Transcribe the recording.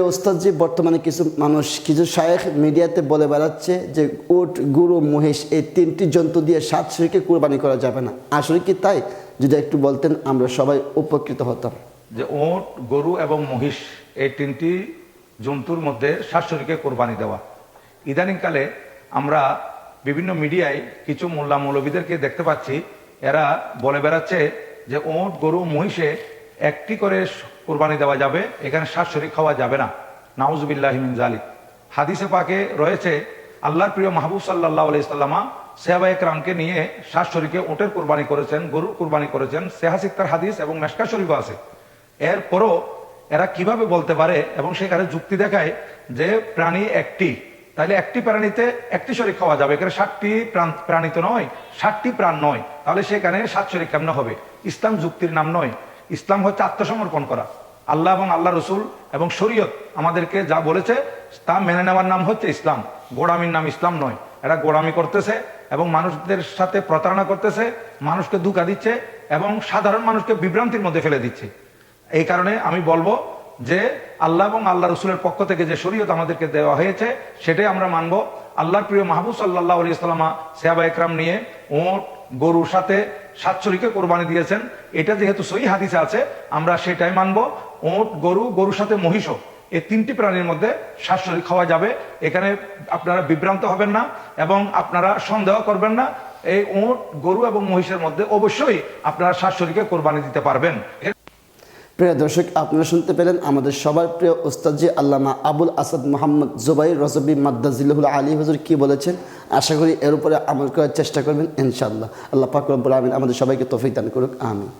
ওস্তাদ বর্তমানে কিছু মানুষ, কিছু শায়েখ মিডিয়াতে বলে বেড়াচ্ছে যে, উট, গুরু, মহিষ এই তিনটি জন্তু দিয়ে সাত শরীরকে কোরবানি করা যাবে না। আসলে কি তাই? যদি একটু বলতেন, আমরা সবাই উপকৃত হতাম। যে ওট গরু এবং মহিষ এই তিনটি জন্তুর মধ্যে শাশুড়িকে কোরবানি দেওয়া। ইদানিংকালে আমরা বিভিন্ন মিডিয়ায় কিছু মোল্লা মৌলবীদেরকে দেখতে পাচ্ছি, এরা বলে বেড়াচ্ছে যে ওট গরু, মহিষে একটি করে কোরবানি দেওয়া যাবে, এখানে শাশুড়ি খাওয়া যাবে না। নাউজুবিল্লাহিমিন জালিক। হাদিসে পাকে রয়েছে, আল্লাহর প্রিয় মাহবুব সাল্লাহ আলাইসাল্লামা সেহাবা একরামকে নিয়ে শাশুড়িকে ওটের কোরবানি করেছেন, গরুর কোরবানি করেছেন। সেহাসিক্তার হাদিস এবং মেশকা শরীফ আছে। এরপরও এরা কীভাবে বলতে পারে এবং সেখানে যুক্তি দেখায় যে প্রাণী একটি তাহলে একটি প্রাণীতে একটি শরীর খাওয়া যাবে। এখানে ষাটটি প্রাণ প্রাণী তো নয় ষাটটি প্রাণ নয়। তাহলে সেখানে সাত শরীর কেমন হবে? ইসলাম যুক্তির নাম নয়। ইসলাম হচ্ছে আত্মসমর্পণ করা। আল্লাহ এবং আল্লাহ রসুল এবং শরীয়ত আমাদেরকে যা বলেছে, তা মেনে নেওয়ার নাম হচ্ছে ইসলাম। গোড়ামির নাম ইসলাম নয়। এরা গোড়ামি করতেছে এবং মানুষদের সাথে প্রতারণা করতেছে, মানুষকে ধোঁকা দিচ্ছে এবং সাধারণ মানুষকে বিভ্রান্তির মধ্যে ফেলে দিচ্ছে। এই কারণে আমি বলব যে, আল্লাহ এবং আল্লাহ রসুলের পক্ষ থেকে যে শরীয়ত আমাদেরকে দেওয়া হয়েছে, সেটাই আমরা মানব। আল্লাহর প্রিয় মাহবুব সাল্লাহ আলি ইসলামা সেহাবা একরাম নিয়ে ওট গরুর সাথে সাতচরিকে কোরবানি দিয়েছেন। এটা যেহেতু সই হাদিসে আছে, আমরা সেটাই মানব। ওট, গরু, গরুর সাথে মহিষও, এই তিনটি প্রাণীর মধ্যে শাশুড়ি খাওয়া যাবে। এখানে আপনারা বিভ্রান্ত হবেন না এবং আপনারা সন্দেহ করবেন না। এই ওট, গরু এবং মহিষের মধ্যে অবশ্যই আপনারা শাশুড়িকে কোরবানি দিতে পারবেন। প্রিয় দর্শক, আপনারা শুনতে পেলেন আমাদের সবার প্রিয় ওস্তাদজি আল্লামা আবুল আসাদ মোহাম্মদ জুবাই রজবি মাদ্দাজিল্লাহুল আলী হজুর কি বলেছেন? আশা করি এর উপরে আমল করার চেষ্টা করবেন ইনশাআল্লাহ। আল্লাহ পাক আমিন আমাদের সবাইকে তফিক দান করুক, আমিন।